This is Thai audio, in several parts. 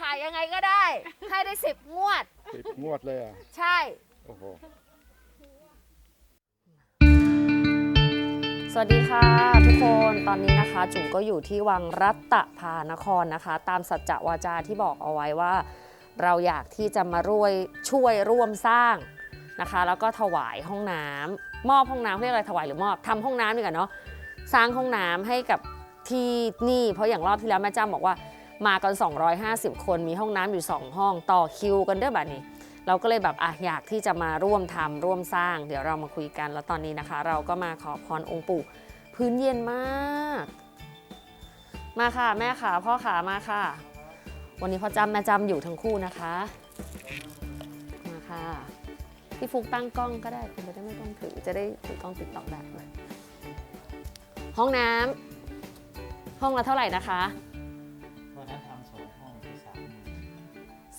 ขายยังไงก็ได้ ให้ได้สิบงวดสิบงวดเลยอะ ใช่ โอ้โห สวัสดีค่ะทุกคนตอนนี้นะคะจุ๋มก็อยู่ที่วังรัตพานครนะคะ ตามสัจจวาจาที่บอกเอาไว้ว่า เราอยากที่จะมารวยช่วยร่วมสร้างนะคะ แล้วก็ถวายห้องน้ำมอบห้องน้ำเรียกอะไรถวายหรือมอบทำห้องน้ำดีกว่าเนาะสร้างห้องน้ำให้กับที่นี่ เพราะอย่างรอบที่แล้วแม่จ้ำบอกว่า มากัน 250 คนมีห้องน้ำอยู่ 2 ห้องต่อคิวกันเด้อแบบนี้เราก็เลยแบบอะอยากที่จะมาร่วมทำร่วมสร้าง เดี๋ยวเรามาคุยกัน แล้วตอนนี้นะคะ เราก็มาขอพรองค์ปู่พื้นเย็นมาก มาค่ะแม่ขาพ่อขามาค่ะ วันนี้พ่อจำแม่จำอยู่ทั้งคู่นะคะ มาค่ะพี่ฟุกตั้งกล้องก็ได้คุณจะได้ไม่ต้องถือจะได้ถือกล้องติดต่อแบบห้องน้ำห้องละเท่าไหร่นะคะ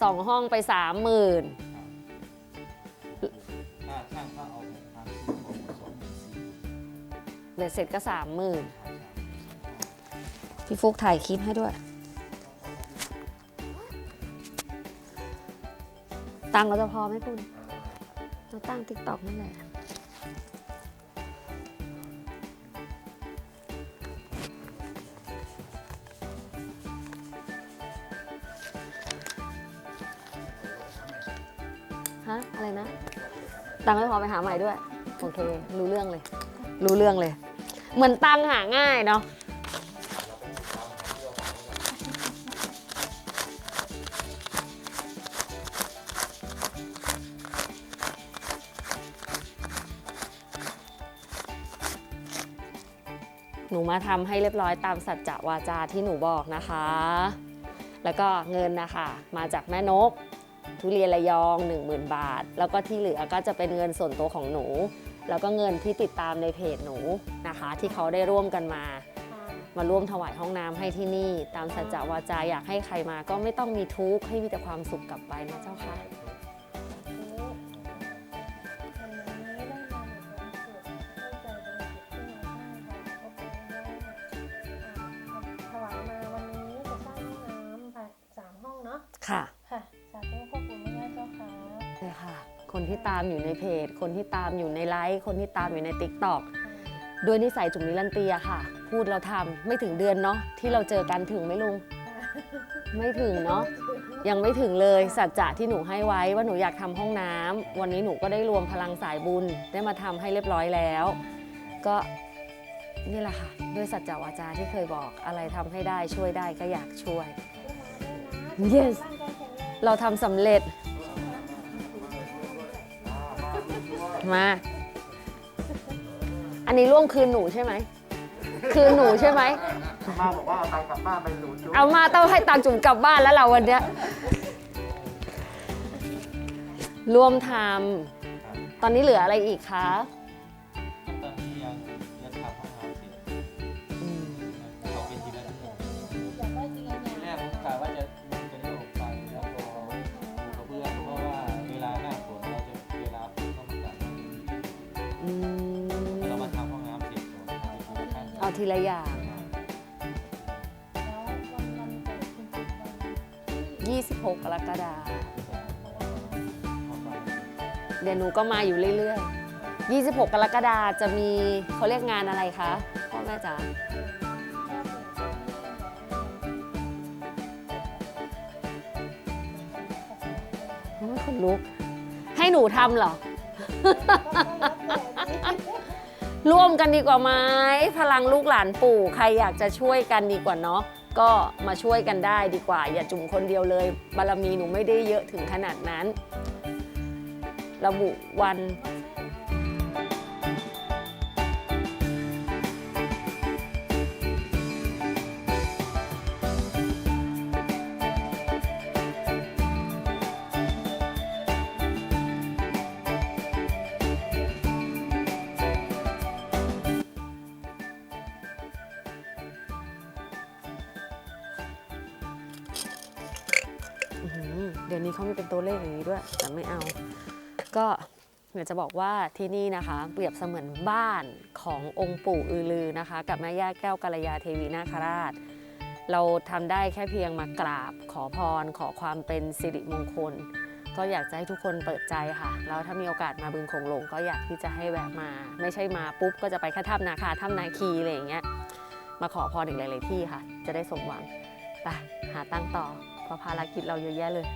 สองห้องไปสามหมื่นค่าช่างก็เอาหกพันซื้อของสองหมื่นสี่เบ็ดเสร็จก็สามหมื่นค่าช่างพี่ฟุกถ่ายคลิปให้ด้วย ตังค์เราจะพอไหมคุณ เราตั้งติ๊กต็อกนั่นแหละ ฮะอะไรนะตังค์ไม่พอไปหาใหม่ด้วย โอเค รู้เรื่องเลย รู้เรื่องเลย เหมือนตังค์หาง่ายเนาะหนูมาทำให้เรียบร้อยตามสัจจะวาจาที่หนูบอกนะคะ แล้วก็เงินนะคะ มาจากแม่นก ทุเรียนระยอง 10,000 บาท แล้วก็ที่เหลือก็จะเป็นเงินส่วนตัวของหนู แล้วก็เงินที่ติดตามในเพจหนูนะคะ ที่เขาได้ร่วมกันมา มาร่วมถวายห้องน้ำให้ที่นี่ ตามสัจจะวาจาอยากให้ใครมาก็ไม่ต้องมีทุกข์ให้มีแต่ความสุขกลับไปนะเจ้าค่ะ ตามอยู่ในเพจ คนที่ตามอยู่ในไลฟ์คนที่ตามอยู่ในติ๊กต็อกด้วยนิสัยจุ๋มนิรันเตียค่ะ พูดเราทำไม่ถึงเดือนเนาะที่เราเจอกันถึงไหมลุง ไม่ถึงเนาะยังไม่ถึงเลยสัจจะที่หนูให้ไว้ว่าหนูอยากทำห้องน้ำวันนี้หนูก็ได้รวมพลังสายบุญได้มาทำให้เรียบร้อยแล้ว ก็นี่แหละค่ะ ด้วยสัจจะวาจาที่เคยบอกอะไรทำให้ได้ช่วยได้ก็อยากช่วย yes เราทำสำเร็จ มา อันนี้ร่วมคืนหนูใช่ไหม คืนหนูใช่ไหม มาบอกว่าเอาตังค์กลับบ้านไปหนูจุ๊บเอามาต้องให้ตังค์จุ๋มกลับบ้านแล้วเราวันเนี้ยร่วมทำตอนนี้เหลืออะไรอีกคะ ทีละอย่างแล้ววันวันเกิดคุณปู่วันที่26กรกฎาคมเดี๋ยวหนูก็มาอยู่เรื่อยๆ 26 กรกฎาคมจะมีเขาเรียกงานอะไรคะพ่อแม่จ๋าโอ้ยคนลุก ให้หนูทำเหรอ ร่วมกันดีกว่าไหมพลังลูกหลานปู่ ใครอยากจะช่วยกันดีกว่าเนาะก็มาช่วยกันได้ดีกว่า อย่าจุ่มคนเดียวเลย บารมีหนูไม่ได้เยอะถึงขนาดนั้น ระบุวัน ดี๋ยวนี้เขามีเป็นตัวเลขอย่างนี้ด้วย แต่ไม่เอา ก็อยากจะบอกว่าที่นี่นะคะ เปรียบเสมือนบ้านขององค์ปู่อือลือนะคะ กับแม่ย่าแก้วกัลยาเทวีนาคราช เราทำได้แค่เพียงมากราบ ขอพร ขอความเป็นสิริมงคล ก็อยากจะให้ทุกคนเปิดใจค่ะ แล้วถ้ามีโอกาสมาบึงโขงหลงก็อยากที่จะให้แวะมา ไม่ใช่มาปุ๊บก็จะไปแค่ถ้ำนาคาถ้ำนาคีอะไรอย่างเงี้ยมาขอพรอีกหลาย ๆ ที่ค่ะ จะได้สมหวังไปหาตั้งต่อเพราะภารกิจเราเยอะแยะเลย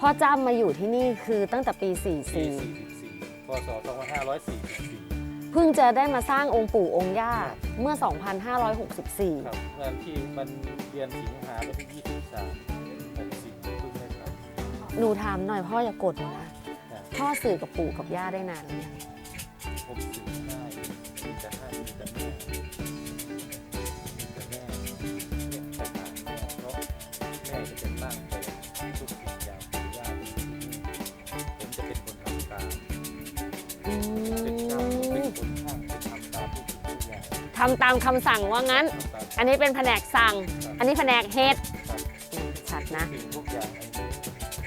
พ่อจ้ำมาอยู่ที่นี่คือตั้งแต่ปี ปี44 44พศ2544 เพิ่งจะได้มาสร้างองค์ปู่องค์ย่าครับ เมื่อครับ2564งานที่มันเดือนสิงหาวันที่23 60เพิ่งได้ครับ หนูถามหน่อยพ่ออย่ากดหนูนะพ่อสื่อกับปู่กับย่าได้นานหรือยังผมสื่อให้มีแต่ให้มีแต่แม่มี ทำตามคำสั่งว่างั้นทำตามอันนี้เป็นแผนกสั่ง อันนี้แผนกเฮ็ดครับอืมชัดนะสิ่งทุกอย่างอันนี้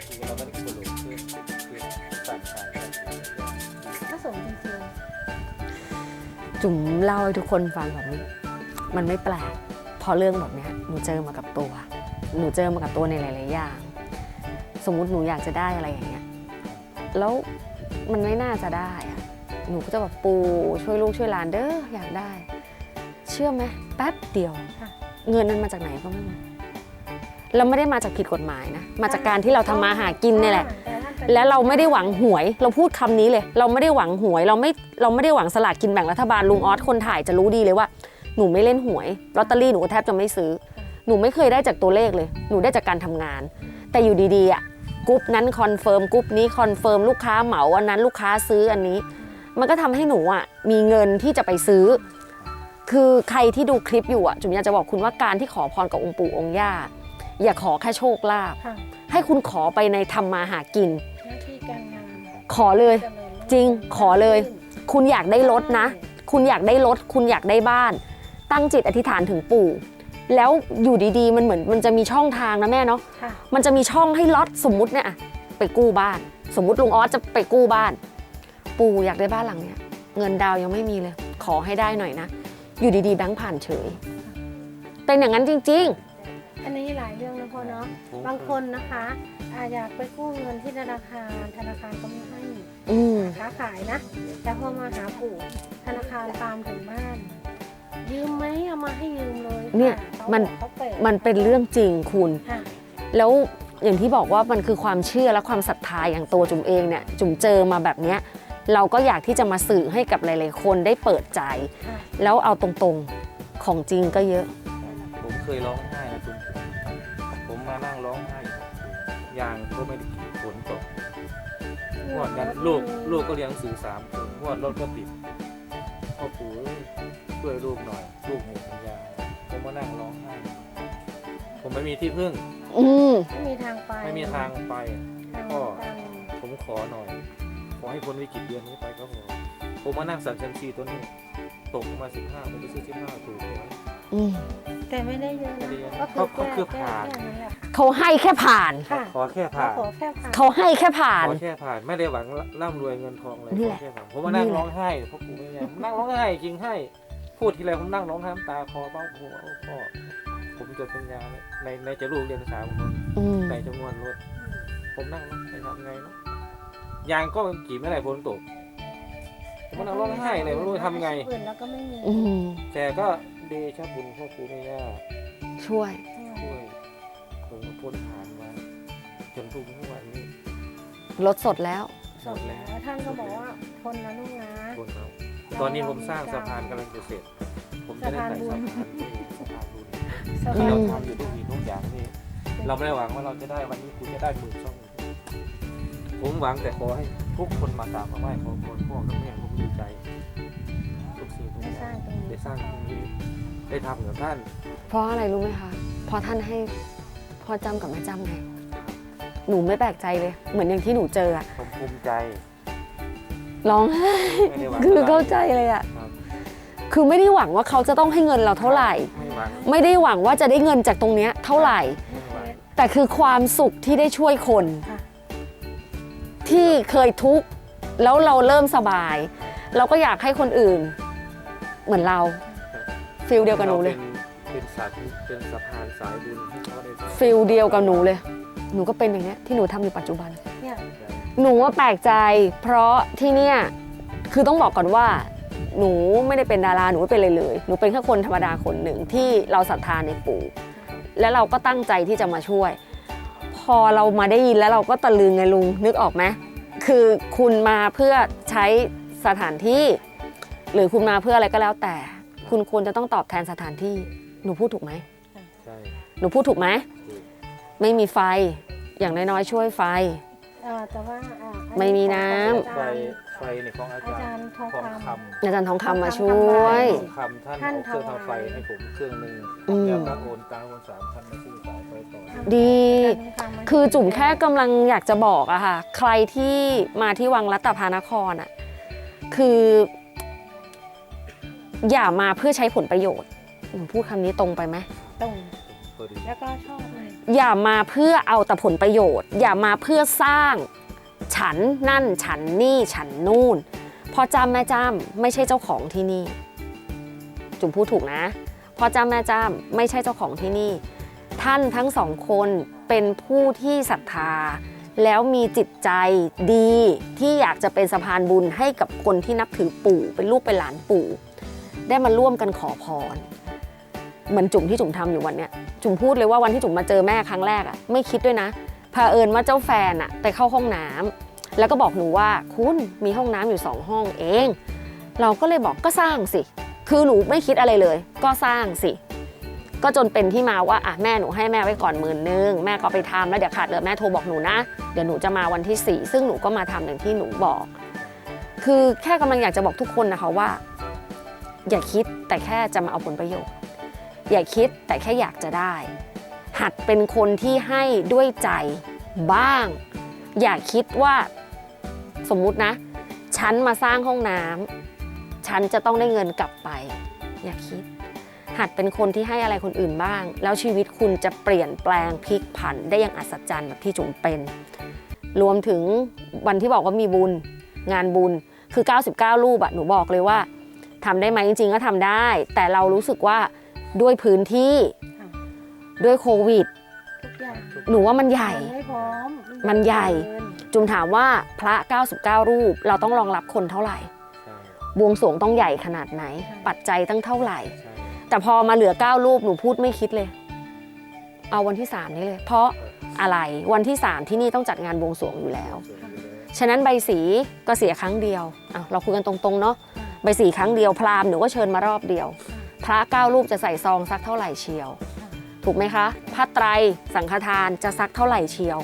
คือเราไม่ได้สรุปคือคือสั่งการอะไรสิ่งทุกอย่างถ้าสมจริงจุ๋มเล่าให้ทุกคนฟังแบบนี้ มันไม่แปลกเพอเรื่องแบบเนี้ยหนูเจอมากับตัว หนูเจอมากับตัวในหลาย ๆ อย่าง สมมุติหนูอยากจะได้อะไรอย่างเงี้ยแล้วมันไม่น่าจะได้อะหนูก็จะแบบปูช่วยลูกช่วยหลานเด้ออยากได้ เชื่อไหมแป๊บเดียว ค่ะ เงินนั้นมาจากไหนก็ไม่รู้เราไม่ได้มาจากผิดกฎหมายนะ มาจากการที่เราทำมาหาๆกินเนี่ยแหละ ต่ท่านเป็นแล้วเราไม่ได้หวังหวย เราพูดคำนี้เลย เราไม่ได้หวังหวย เราไม่ เราไม่ได้หวังสลากกินแบ่งรัฐบาลลุงออสคนถ่ายจะรู้ดีเลยว่า หนูไม่เล่นหวย ลอตเตอรี่หนูก็แทบจะไม่ซื้อ หนูไม่เคยได้จากตัวเลขเลย หนูได้จากการทำงาน แต่อยู่ดีๆอะกรุ๊ปนั้นคอนเฟิร์มกรุ๊ปนี้คอนเฟิร์มลูกค้าเหมาอันนั้นลูกค้าซื้ออันนี้ มันก็ทำให้หนูอะมีเงินที่จะไปซื้อ คือใครที่ดูคลิปอยู่อะจุ๋มอยากจะบอกคุณว่าการที่ขอพรกับองค์ปู่องค์ย่าอย่าขอแค่โชคลาภค่ะให้คุณขอไปในทำมาหากิน หน้าที่การงานขอเลย เจริญจริงขอเลย คุณอยากได้รถนะ คุณอยากได้รถ คุณอยากได้บ้าน ตั้งจิตอธิษฐานถึงปู่ แล้วอยู่ดีๆ มันเหมือนมันจะมีช่องทางนะแม่เนาะ ค่ะมันจะมีช่องให้ล็อตสมมุติเนี่ยอะไปกู้บ้าน สมมุติลุงออสจะไปกู้บ้าน ปู่อยากได้บ้านหลังเนี้ยเงินดาวยังไม่มีเลย ขอให้ได้หน่อยนะ อยู่ดีๆแบงค์ผ่านเฉย เป็นอย่างนั้นจริง อันนี้หลายเรื่องนะพ่อเนาะผมบางคนนะคะอาอยากไปกู้เงินที่ธนาคาร ธนาคารก็ไม่ให้ๆ อืมค้าขายนะ แต่พอมาหาปู่ธนาคารตามถึงบ้าน ยืมไหมเอามาให้ยืมเลยค่ะเนี่ยขามัน บอกเขาเปิดมันเป็นเรื่องจริงคุณ ค่ะ แล้วอย่างที่บอกว่ามันคือความเชื่อและความศรัทธาอย่างตัวจุ๋มเองเนี่ยจุ๋มเจอมาแบบเนี้ย เราก็อยากที่จะมาสื่อให้กับหลาย ๆ คนได้เปิดใจค่ะแล้วเอาตรงๆของจริงก็เยอะ ผมเคยร้องไห้นะคุณผมมานั่งร้องไห้ยางก็ไม่ได้กินฝนตกงวดนั้นลูกลูกก็เรียนหนังสือสามคนงวดรถก็ติดพ่อปู่เอ้ยช่วยลูกหน่อย ลูกหมดปัญญาผมมานั่งร้องไห้ ผมไม่มีที่พึ่ง อืม ไม่มีทางไปไม่มีทางไปทางก็ตันผมขอหน่อยข อให้พ้นวิกฤตเดือนนี้ไปก็พอผมมานั่งสั่นเซมซีตัวนี้ ตกมาสิบห้าผมไปซื้อสิบห้าถูกเลยอืมแต่ไม่ได้เยอะไม่ได้เยนะอะก็คือเขาเขาแก้คือแก้ผ่านแค่นั้นแหละค่ะเขาให้แค่ผ่าน ค่ะขอแค่เราผ่านขอแค่ผ่านเขาให้แค่ผ่าน ขอแค่ผ่านไม่ได้หวังร่ำรวยเงินทองเลยนี่ขแหอละแค่ผ่านผมมานั่งนี่แหละร้องไห้เพราะปู่ไม่ยังนั่งร้องไห้จริงให้พูดทีไรผมนั่งร้องไห้น้ำตาคลอเบ้าหัวพ่อผมจดสัญญาไว้ในในจะลูกเรียนสามคนอืมในจำนวนรถผมนั่งร้องไห้ทำไงเนาะ ยางก็กี่ไม่ไหร่ฝนตกผมมานั่งร้องไห้เลยไม่รู้จะทำไงอื่นแล้วก็ไม่มีอืมแต่ก็เดชะบุญพ่อปู่แม่ย่าช่วย ช่วยผมก็พ้นผ่านมาจนทุกวันนี้ลดสดแล้ว สดแล้วท่านก็บอกว่าทนนะลูกนะ ทนเอาตอนนี้ผมสร้างสะพานกำลังจะเสร็จ ผมจะได้ใส่สะพานที่สะพานบุญสที่บายเราอืมทำอยู่ทุกทีทุกอย่างนี่เราไม่ได้หวังว่าเราจะได้วันนี้คุณจะได้หมื่นสองหมื่น ผมหวังแต่ขอให้ทุกคนมากราบมาไหว้ขอพรพ่อกับแม่ผมดีใจทุกสิ่งทุกได้อสย่าร้างงตรงนี้ได้สร้างตรงนี้ได้ทำกับท่าน เพราะอะไรรู้ไหมคะเพราะท่านให้พ่อจำกับแม่จำไงหนูไม่แปลกใจเลย เหมือนอย่างที่หนูเจออะผมภูมิใจร้องไห้ไม่ได้หวังคืออะไรเข้าใจเลยอะครับคือไม่ได้หวังว่าเขาจะต้องให้เงินเราเท่าไหร่ ไม่หวังไม่ได้หวังว่าจะได้เงินจากตรงเนี้ยเท่าไหร่ ไม่หวังแต่คือความสุขที่ได้ช่วยคนค่ะ ที่เคยทุกข์แล้วเราเริ่มสบาย เราก็อยากให้คนอื่น เหมือนเราฟิลเดียวกับหนูเลยราเป็นเป็นสายเป็นสะพานสายบุญให้เขาได้ฟิลเดียวกับหนูเลย หนูก็เป็นอย่างเนี้ยที่หนูทำอยู่ปัจจุบัน เนี่ยหนูว่าแปลกใจ เพราะที่เนี่ยคือต้องบอกก่อนว่า หนูไม่ได้เป็นดาราหนูไม่เป็นอะไรเลย หนูเป็นแค่คนธรรมดาคนหนึ่งที่เราศรัทธาในปู่ และเราก็ตั้งใจที่จะมาช่วย พอเรามาได้ยินแล้วเราก็ตะลึงไงลุงนึกออกไหมคือคุณมาเพื่อใช้สถานที่ หรือคุณมาเพื่ออะไรก็แล้วแต่ คุณควรจะต้องตอบแทนสถานที่ หนูพูดถูกไหมใช่หนูพูดถูกไหมถูกไม่มีไฟอย่างน้อยๆช่วยไฟ เอ่อแต่ว่าอ่าอัไม่มีน้ำอาไฟจารย์ ไฟเนี่ยของอาอาจารจารย์ย์ทองทองคคอาจารย์ทองคำมาช่วยำทองคำท่านท่านเอาเครื่องถวายทำไฟให้ผมเครื่องหนึ่งอืม แล้วก็โอนตังค์คนสามพันมาซื้อสายไฟต่อ ดีำอาจารย์ทองำมาคือจุ๋มแค่กำลังอยากจะบอกอะค่ะ ใครที่มาที่วังรัตพานครอะคือ อย่ามาเพื่อใช้ผลประโยชน์หนูพูดคำนี้ตรงไปไหมตรงพอดีแล้วก็ชอบเลยอย่ามาเพื่อเอาแต่ผลประโยชน์ อย่ามาเพื่อสร้าง ฉันนั่นฉันนี่ฉันนู่นพ่อจ้ำแม่จ้ำไม่ใช่เจ้าของที่นี่ จุ๋มพูดถูกนะพ่อจ้ำแม่จ้ำไม่ใช่เจ้าของที่นี่ ท่านทั้งสองคนเป็นผู้ที่ศรัทธา แล้วมีจิตใจดีที่อยากจะเป็นสะพานบุญให้กับคนที่นับถือปู่ เป็นลูกเป็นหลานปู่ ได้มาร่วมกันขอพรเหมือนจุ๋มที่จุ๋มทำอยู่วันเนี้ยจุ๋มพูดเลยว่าวันที่จุ๋มมาเจอแม่ครั้งแรกอะไม่คิดด้วยนะเผอิญว่าเจ้าแฟนอะไปเข้าห้องน้ำแล้วก็บอกหนูว่าคุณมีห้องน้ำอยู่สองห้องเอง เราก็เลยบอกก็สร้างสิ คือหนูไม่คิดอะไรเลย ก็สร้างสิ ก็จนเป็นที่มาว่าอะแม่หนูให้แม่ไว้ก่อนหมื่นนึงแม่ก็ไปทำแล้วเดี๋ยวขาดเหลือแม่โทรบอกหนูนะ เดี๋ยวหนูจะมาวันที่ 4 ซึ่งหนูก็มาทำอย่างที่หนูบอก คือแค่กำลังอยากจะบอกทุกคนนะคะว่า อย่าคิดแต่แค่จะมาเอาผลประโยชน์ อย่าคิดแต่แค่อยากจะได้ หัดเป็นคนที่ให้ด้วยใจบ้าง อย่าคิดว่าสมมุตินะ ฉันมาสร้างห้องน้ำฉันจะต้องได้เงินกลับไป อย่าคิด หัดเป็นคนที่ให้อะไรคนอื่นบ้าง แล้วชีวิตคุณจะเปลี่ยนแปลงพลิกผันได้อย่างอัศจรรย์แบบที่จุ๋มเป็น รวมถึงวันที่บอกว่ามีบุญงานบุญคือ 99 รูปอะหนูบอกเลยว่าทำได้ไหมจริง ๆ ก็ทำได้ แต่เรารู้สึกว่าด้วยพื้นที่ค่ะด้วยโควิดทุกอย่างหนูว่ามันใหญ่ มันไม่พร้อมมันใหญ่เกินจุมถามว่าพระ 99 รูปเราต้องรองรับคนเท่าไหร่ใช่บวงสรวงต้องใหญ่ขนาดไหน ปัจจัยตั้งเท่าไหร่ใช่ แต่พอมาเหลือ9รูปหนูพูดไม่คิดเลย เอาวันที่3นี้เลย เพราะอะไรวันที่3ที่นี่ต้องจัดงานบวงสรวงอยู่แล้วส่วนอยู่แล้ว ฉะนั้นใบสีก็เสียครั้งเดียวอะเราคุยกันตรงๆเนาะใบสีครั้งเดียวพราหมณ์หนูก็เชิญมารอบเดียว พระเก้ารูปจะใส่ซองสักเท่าไหร่เชียว ถูกไหมคะผ้าไตรสังฆทานจะสักเท่าไหร่เชียว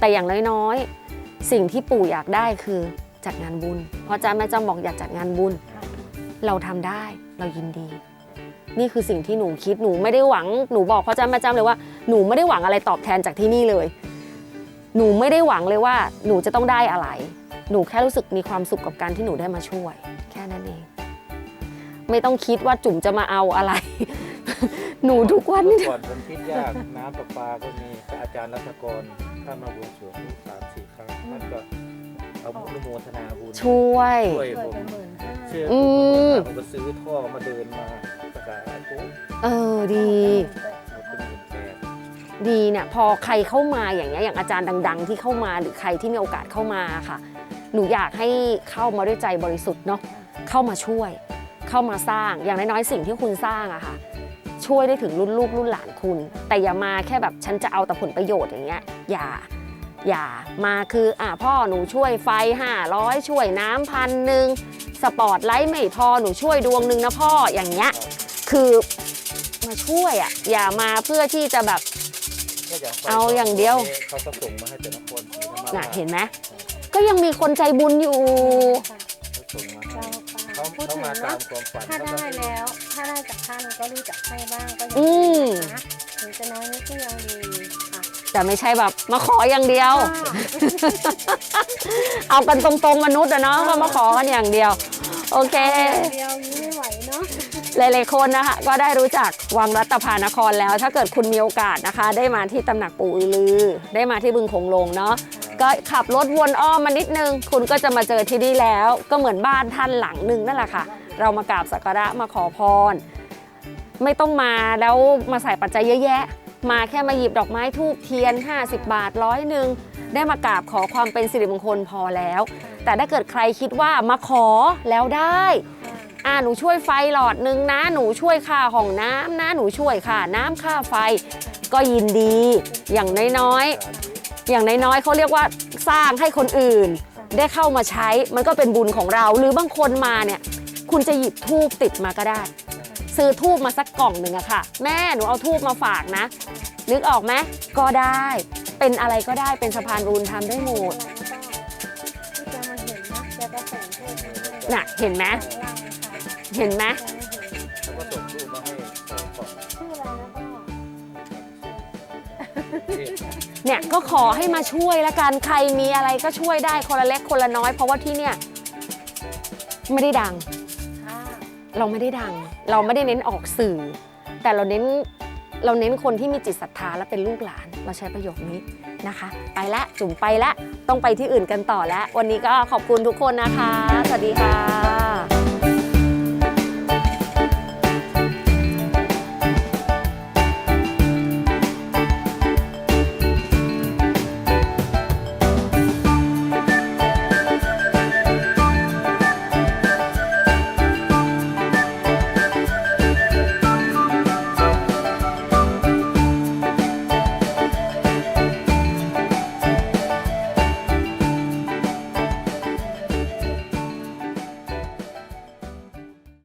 แต่อย่างน้อยๆสิ่งที่ปู่อยากได้คือจัดงานบุญเพราะอาจารย์แม่จ้ำบอกอยากจัดงานบุญ เราทำได้เรายินดี นี่คือสิ่งที่หนูคิดหนูไม่ได้หวังหนูบอกพ่อจ้ำแม่จ้ำเลยว่าหนูไม่ได้หวังอะไรตอบแทนจากที่นี่เลย หนูไม่ได้หวังเลยว่า หนูจะต้องได้อะไร หนูแค่รู้สึกมีความสุขกับการที่หนูได้มาช่วย แค่นั้นเอง ไม่ต้องคิดว่าจุ๋มจะมาเอาอะไร หนูทุกวันเมื่นี้อก่อนผมคิดยากน้ำประปาก็มีแต่อาจารย์รัชกรท่านมาบวงสรวงสามสี่ครั้งท่านก็เอาอนุโมทนาบุญช่วยช่วยช่วยผมไปหมื่นห้าเชื่ออืผมมผมก็ซื้อท่อมาเดินมาประกาธุเออดีดีเนี่ยพอใครเข้ามาอย่างเงี้ยอย่างอาจารย์ดัง ๆ ที่เข้ามาหรือใครที่มีโอกาสเข้ามาค่ะ หนูอยากให้เข้ามาด้วยใจบริสุทธิ์เนาะเข้ามาช่วย เข้ามาสร้างอย่างน้อยๆสิ่งที่คุณสร้างอะค่ะ ช่วยได้ถึงรุ่นลูกรุ่นหลานคุณ แต่อย่ามาแค่แบบฉันจะเอาแต่ผลประโยชน์อย่างเงี้ยอย่าอย่ามาคืออะพ่อหนูช่วยไฟ 500 ช่วยน้ำพันหนึ่งสปอร์ตไลท์ไม่พอหนูช่วยดวงหนึ่งนะพ่ออย่างเงี้ย คือมาช่วยอะอย่ามาเพื่อที่จะแบบก็อย่างไฟเอาอย่างเดียว เขาก็ส่งมาให้แต่ละคนศรีธรรมราชน่ะเห็นไหมก็ยังมีคนใจบุญอยู่เขาส่งมาให้เราเขาพูดเขาถึงมาตาว่ามความฝันถ้าเขาได้ก็แล้ว ถ้าได้จากท่านก็รู้จักให้บ้างก็ยังอืมดีนะถึงจะน้อยนิดก็ยังดีค่ะแต่ไม่ใช่แบบมาขออย่างเดียว เอากันตรงๆมนุษย์อะเนาะก็มาขอกันอย่างเดียว โอเคเดียวนี้ไม่ไหวเนาะ หลายๆคนนะคะก็ได้รู้จักวังรัตภานครแล้ว ถ้าเกิดคุณมีโอกาสนะคะ ได้มาที่ตำหนักปู่อือลือ ได้มาที่บึงคงลงเนาะก็ขับรถวนอ้อมมานิดนึง คุณก็จะมาเจอที่นี่แล้ว ก็เหมือนบ้านท่านหลังหนึ่งนั่นแหละค่ะ เรามากราบสักการะมาขอพร ไม่ต้องมาแล้วมาใส่ปัจจัยเยอะแยะ มาแค่มาหยิบดอกไม้ทูบเทียน 50 บาทร้อยหนึ่งได้มากราบขอความเป็นสิริมงคลพอแล้ว แต่ถ้าเกิดใครคิดว่ามาขอแล้วได้ อ่าหนูช่วยไฟหลอดนึงนะ หนูช่วยค่าห้องน้ำนะ หนูช่วยค่าน้ำค่าไฟ ก็ยินดี อย่างน้อยๆ อย่างน้อยๆเขาเรียกว่าสร้างให้คนอื่น ได้เข้ามาใช้ มันก็เป็นบุญของเรา หรือบางคนมาเนี่ย คุณจะหยิบทูบติดมาก็ได้ ซื้อทูบมาสักกล่องหนึ่งอะค่ะ แม่หนูเอาทูบมาฝากนะ นึกออกไหมก็ได้ เป็นอะไรก็ได้ เป็นสะพานบุญทำได้หมดที่จะมาเห็นนะจะกระส่งเทศมาด้วยน่ะ เห็นไหมข้างล่างค่ะ เห็นไหมแล้วก็ส่งรูปมาให้สองกล่องชื่ออะไรนะพ่อเนี่ยก็ขอให้มาช่วยละกันใครมีอะไรก็ช่วยได้คนละเล็กคนละน้อย เพราะว่าที่เนี่ยไม่ได้ดัง ค่ะเราไม่ได้ดัง เราไม่ได้เน้นออกสื่อ แต่เราเน้นเราเน้นคนที่มีจิตศรัทธาและเป็นลูกหลาน เราใช้ประโยคนี้นะคะ ไปละจุ่มไปละต้องไปที่อื่นกันต่อแล้ว วันนี้ก็ขอบคุณทุกคนนะคะ สวัสดีค่ะ